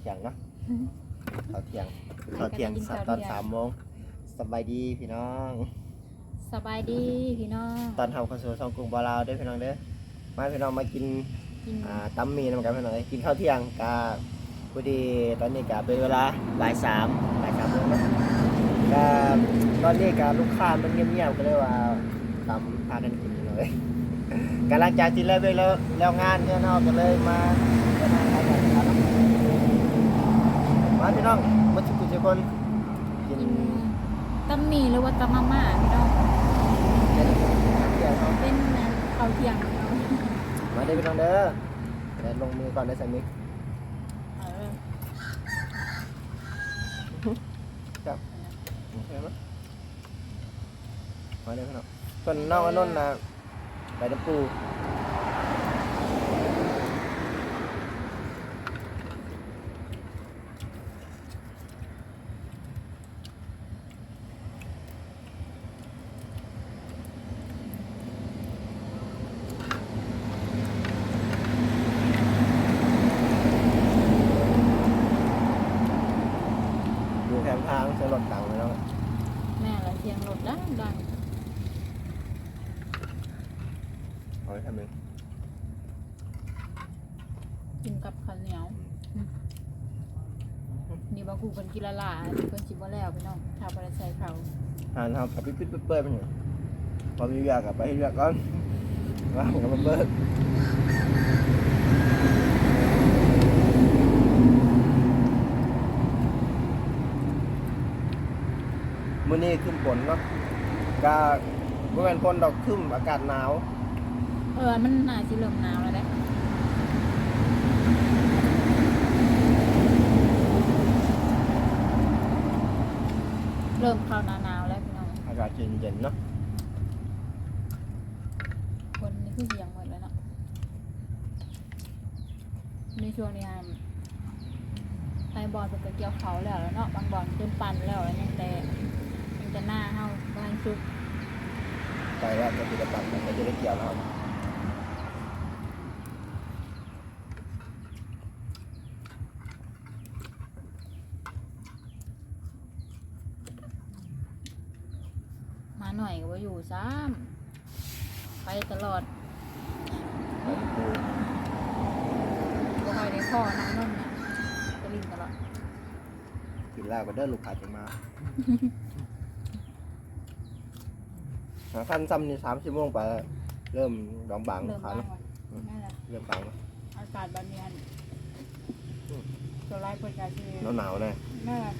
เที่ยงเนาะข้าวเที่ยงข้าวเที่ยงสัตว์ตอนสามโมงสบายดีพี่น้อง สบายดีพี่น้อง ตอนทำข้าวสวยซองกรุงบาลาวเด้วยพี่น้องเด้อมาพี่น้องมากินกินอ่าตำหมีนำกันพี่น้องเอ้ยกินข้าวเที่ยงกาพอดีตอนนี้กาเป็นเวลาบ่ายสามบ่ายสามโมงเนาะกาตอนนี้กาลูกค้ามันเงียบๆก็เลยว่าตำพากันกินเลยกำลังจากที่แล้วเวแล้วแล้วงานเนี่ยเนาะก็เลยมาเดินทางไปกันครับ มาพี่น้องมาทุกทุกคนกินกินตำหมี่หรือว่าตำมาม่าพี่น้องเป็นข้าวเที่ยงเนาะเป็นข้าวเที่ยงพี่น้องมาได้อพี่น้องเด้อเดี๋ยวลงมือก่อนได้สักนิดเออครับโอเคไหมมาได้อพี่น้องส่วนน้องอนนท์นะไปตะปูอยู่แคมทางใช้รถตังค์ไปแล้ว แม่ละเสียงรถดังดัง เอาไปทำเอง กินกับ ข้าวเหนียวนี่บ่กูเพิ่นกินละลาเพิ่นสิบ่แล้วพี่น้องถ้าบ่ได้ใส่ข้าวหานทำกับปิ๊ดปิ๊ดเปื่อยๆไปหน่อยพอมีเวียกับไปให้เวียก่อนว่างกับมันเบิดมื้อนี้ขึ้นฝนเนาะก็บ่แม่นฝนดอกขึ้นอากาศหนาว เออมันน่าสิเริ่มหนาวแล้วเด้ เริ่มเข้าหน้าหนาวแล้วพี่น้องอากาศเย็นๆเนาะคนนี่คือเสียงหมดเลยเนาะในช่วงนี้ฮะไอบอลเป็นกระเกี่ยวเขาแล้วแล้วเนาะบางบอลขึ้นปันแล้วแล้วยังแต่ยังแต่หน้าเฮาบางชุดไปแล้วจะติดปันก็จะได้เกี่ยวแล้วครับ มาหน่อยก็ว่าอยู่ ซ้ำไปตลอดไปปูก็คอยได้พ่อน้ำนุ่นเนี่ยจะลินตลอด กินแล้วก็เดินลูกค้าจังมา หาขั้นซ้ำนี่สามชั่วโมงไปแล้วเริ่มดองบางลูเริ่กมค้าบ้างเนาะว่ะนั่นแหละเริ่มบางแล้วอากาศแบบนี้อันตัวไล่เปิดกาชีหนาวๆเลยนั่นแหละ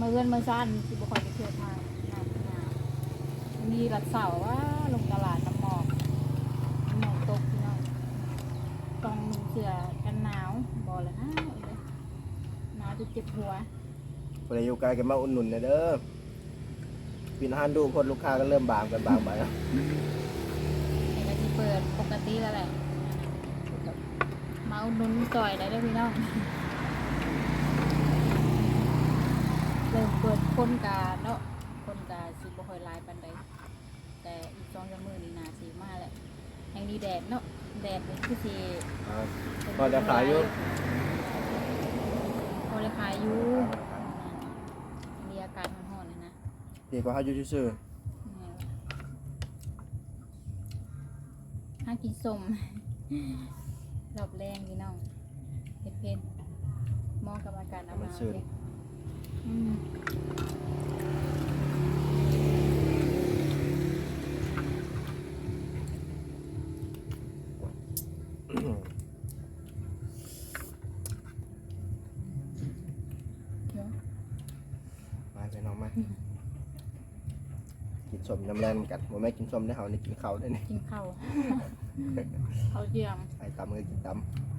มาเอื้อนมาซ่านสิบุคอยไปเที่ยวทางหนาวหนาว มีรัดเสาร์ว่าลงตลาดน้ำหมอกน้ำหมอกตกพี่น้องต้องมีเสื้อกันหนาวบอเลยฮะเอาเลยหนาวจะเจ็บหัวคนอายุไกลกันมาอุ่นหนุนเด้อปินฮันดูคนลูกค้าก็เริ่มบางกันบางไปแล้วไอ้ก็ที่เปิดปกติแล้วแหละมาอุดหนุนซอยได้ด้วยพี่น้องเริ่มเปิดคนกาเนาะคนกาสิบ่ค่อยหลายปานใด แต่อีกสองสามมื้อนี่นาสีมาแหละแห่งนี้แดดเนาะแดดนี่คือสิอ่าพอจะขายอยู่พอจะขายอยู่มีอากาศร้อนๆนะนะดีกว่าเขาอยู่ซื่อนี่ห้ากินส้มรอบแรงพี่น้องเผ็ดเผ็ดๆเหมองกับอากาศหนาวๆเลยอืม เดี๋ยว ๆมาไปน้องมากิ นสมน้ำแรงเหมือนกันผมไม่กินสมได้เขานี่กินข้าวได้นี่กินข้าวข้าวเจียมไอ้ตำก็กินตำ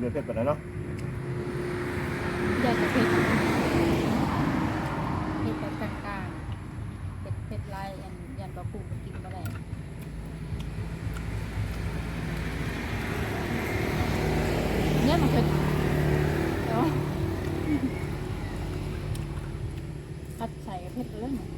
เดือดเผ็ดกว่านั้นเนาะอยากจะเผ็ดเผ็ดแบบกลางๆเผ็ดเผ็ดลายนปลาปูมันกินมาได้เนี่ยมันเป็นเดี๋ยวคัดใส่กับเพชรเลยเนี่ย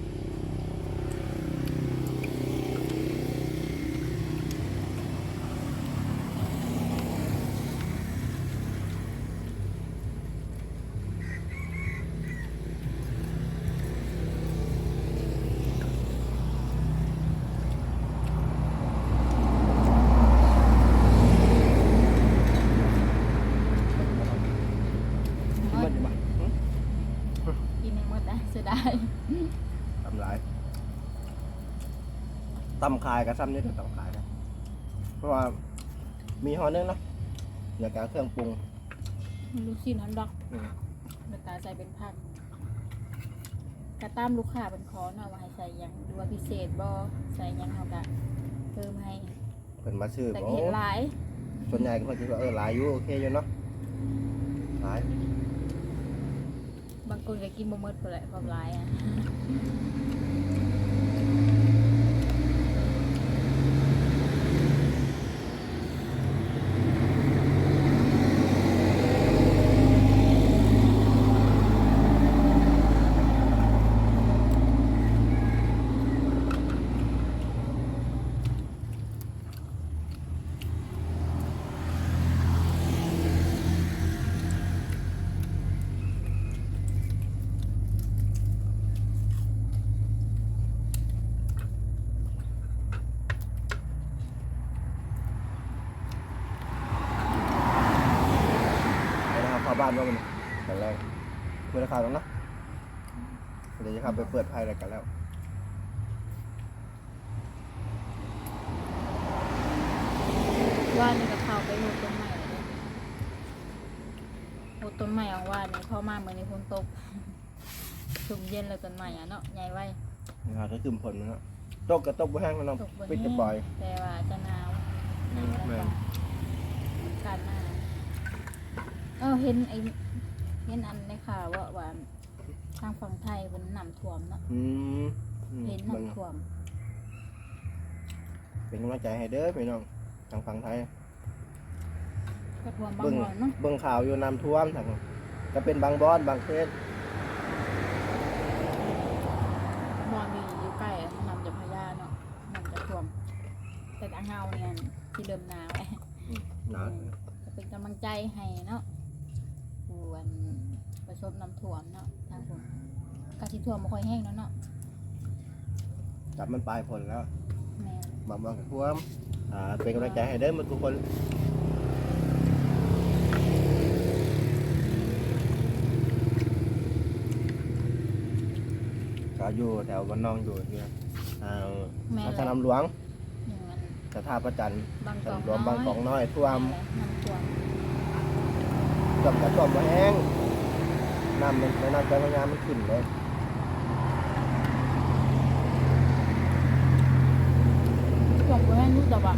มัน ด จะมา กินในมดได้เสียดาย ทำลาย ตำคายกับซ้ำนี่ก็ตำคายนะเพราะว่ามีหอนึงเนาะเดี๋ยวกับเครื่องปรุงลูกชิ้นฮอนดอกอืมมันตาใส่เป็นผักกระตามลูกค้าเป็นคอเนาะว่าให้ใส่หยังดูว่าพิเศษบ่ใส่หยังเขากะเพิ่มให้เป็นมาซื้อแต่บอกเห็นหลายส่วนใหญ่ก็คิดว่าเออหลายอยู่โอเคอยู่เนาะหลายบางคนก็กินบ่หมดไปแหละความหลายอะ ไปนะครับเข้าบ้านว่ามันแต่แรกเมื่อข่าวแล้วเนาะเดี๋ยวจะเข้าไปเปิดไพ่อะไรกันแล้วว่านี่ก็เข้าไปโหดต้นใหม่เลยโหดต้นใหม่เอาว่านี่เข้ามาเหมือนในฝนตกชุ่มเย็นแล้วต้นใหม่อะเนาะใหญ่ไว้นะครับก็คือผลนะตกกับตกบ่แห้งมันเนาะตกบนปิดจะนี้ปล่อยแต่ว่าจะหนาวอืมแม่นการหน้า เออเห็นไอ้เห็นอันในข่าวว่าว่าทางฝั่งไทยมันน้ำท่วมเนาะอืมอืมเห็นมันน้ำท่วมเป็นกำลังใจให้เด้อพี่น้องทางฝั่งไทย ก็ท่วมบางเบิ่งบ่อนเนาะเบิ่งข่าวอยู่น้ำท่วมทางก็เป็นบางบอนบางเขตบ่อนนี่อยู่ใกล้น้ำจะพะยาเนาะน้ำจะท่วม แต่ทางเฮาเนี่ยที่เริ่มหนาวแล้วหนาวจะเป็นกำลังใจให้เนาะ ผู้อันประสบน้ำท่วมเนาะทางผมกะสิท่วมบ่ค่อยแห้งแล้วเนาะจับมันปลายผลแล้วแม่บางบางก็ท่วมอ่าเป็นกำลังใจให้เด้อหมันทุกคนก็อยู่แถวบ้านนองอยู่ที่อ่าแม่พระแหสละนามหลวงอย่างนั้นสถาประจันทร์บางสกอนนามกหลวงบางกอกน้อยท่วม น้ำท่วม ท่วมกระท่วมบ่แห้งน้ำมันในน้ำเจ้าพระยามันขึ้นเลยท่วมบ่แห้งรู้แต่ว่า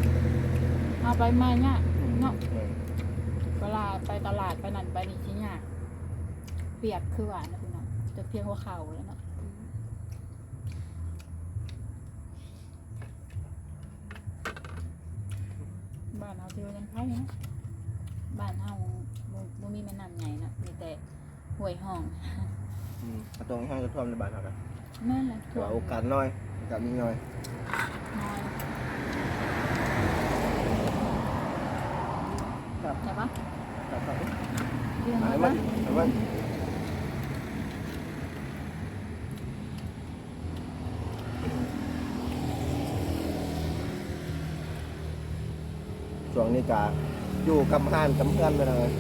เอาไปมาเนี่ยเนาะเวลาไปตลาดไปนั่นไปนี่ชิ้นยากเปียกคือหวานนะพี่น้องจะเพียงหัวเข่าแล้วเนาะบ้านเราเจอยังไงนะ บ้านเฮาบ่บ่มีแม่น้ำใหญ่นะมีแต่ห้วยห้องอืมกระตรงห้างกระท่วมในบ้านเรากันแม่นแหละแต่ว่าโอกาสน้อยโอกาสมีน้อยน้อยครับใช่ปะครับครับเรื่องหาอะยไรมันปะหายมันช่วงนี้กา อยู่กับห้านกับเพื่อนไปเลย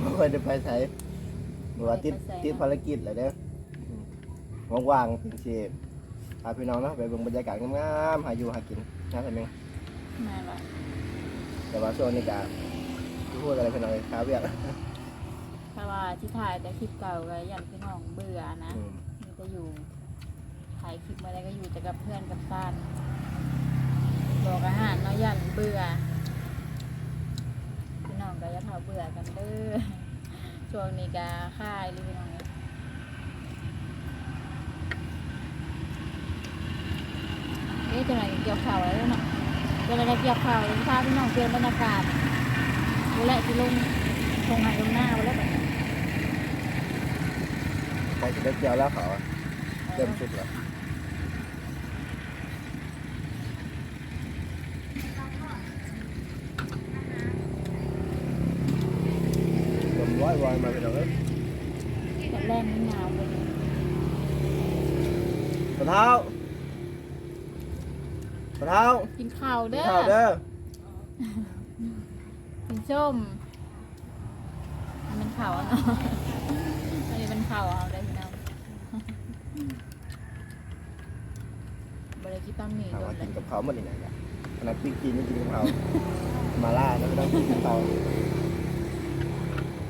ไม่ค่อยได้ไปใช้หรือว่าติดติดภารกิจอะไรเด้ออืมว่างๆเป็นเชฟพาพี่น้องเนาะไปเบิ่งบรรยากาศงามๆหาอยู่หากินนะท่านเองแม่นละแต่ว่าช่วงนี้กาพูดอะไรพี่น้องค้าเวียกแต่ว่าที่ถ่ายแต่คลิปเก่าก็ยันพี่น้องเบื่อนะอืมมีแต่อยู่ถ่ายคลิปมาแล้วก็อยู่แต่กับเพื่อนกับซ่านบอกอาหารเนาะยันเบื่อพี่น้องก็อย่า เบื่อกันเด้อช่วงนี้ก็ค่ายรีน้องเนี่ยจะไหนเกี่ยวข่าวอะไรเนาะจะไหนเกี่ยวข่าวเลยพาพี่น้องเปลี่ยนบรรยากาศดูแลที่ลงทงไหนลงหน้าไปแล้วแบบใครจะได้เกี่ยวแล้วเขาเริ่มสุดแล้วลมร้ อยมาเป็นเอาเลยตอนแรกมันหนาวเลยปะเท้าปะเท้ากินข้าวเด้อข้าวเด้อกินส้มมันเป็นข่าวอะเนาะอันนี้เป็นข่าวเอาได้พี่น้องบริกินบะหมี่ถามโดนเลกิยนกับเขาวมันยังไงอะขนาดปิ้งกินไม่กินกับเขาวมาล่าแล้วไม่ต้องกินกับเขาว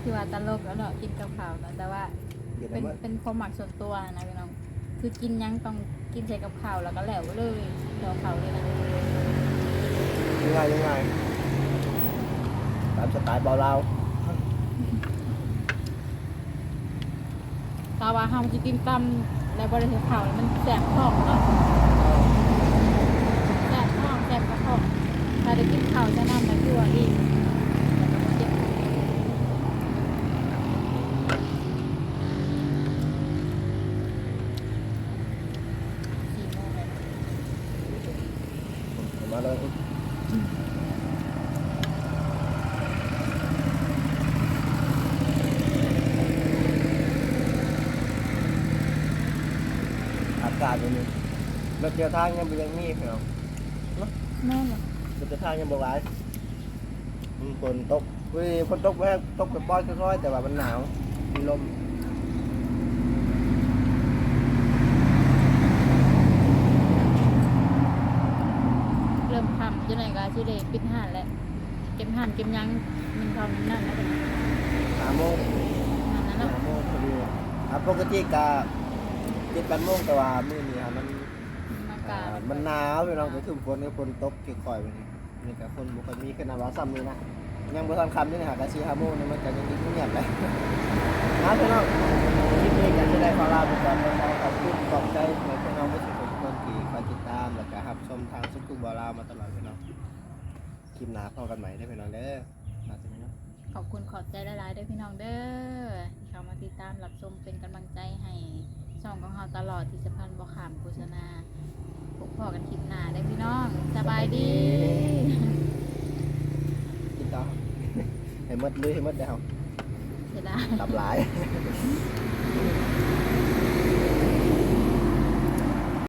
คือว่าตลกแล้วเนาะกินกับข้าวเนาะแต่ว่าเดี๋ยวเป็นนะเป็นความหมักส่วนตัวนะพี่น้อง คือกินหยังต้องกินใส่กับข้าวแล้วก็แล้วเลยเดี๋ยวเขาเลยนะยังไงยังไงตามสไตล์เบาเราตาว่าห้ามจะกินตำแล้วบริเวณข้าวมันแสบท้องเนาะแสบท้องแสบกระเพาะถ้าได้กินข้าวจะน้ำมันคือว่าดีเจ็บสี่โมงเลย มา เลยอากาศอย่างนี้รถเดียวทางยังบ่ยังมีพี่น้องแม่เลยรถเดียวทางยังบ่หลายอืมฝนตกเว้ยฝนตกแม่ตกแบบป้อยค่อยๆแต่ว่ามันหนาวมีลม เริ่มทำจะไหนก็ชิเดปิดห่านแล้วเก็บห่านเก็บหยังมันเท่านั้นนั่นแล้วกันสามโมงนั่นนั่นสาเนาะมโมงพอดีอะปกติกะเจ็ดแปดโมงแต่ว่ามื้อนี้ฮะมันอากาศอ่ามันหนาวพี่น้องก็คือฝนก็ฝนตกค่อยๆไปนี่นี่ก็คนบ่ค่อยมีขนาดว่าซ้ำนี่นะยังบ่ทันคำนี่นะฮะก็4 5โมงนี่มันก็ยังดีเงียบเลยนะพี่น้องคลิปนี้ก็จะได้ขอลาไปก่อนขอขอบคุณขอบใจในพี่น้องผู้ชมทุกคนที่คอยติดตามแล้วก็รับชมทางสุขุมบาลาวมาตลอดพี่น้องค ลิปหน้าพบกันใหม่ได้อพี่น้องเด้อมาสิพี่น้องขอบคุณขอบใจหลายๆด้วยพี่น้องเด้อที่เข้ามาติดตามรับชมเป็นกำลังใจให้ช่องของเราตลอดที่สะพานบ่ขามโฆษณาพบพอกันคลิปหน้าได้อพี่น้องสบายดีกินต่อให้หมดเลยให้หมดแล้วเสียดาย ตับหลายส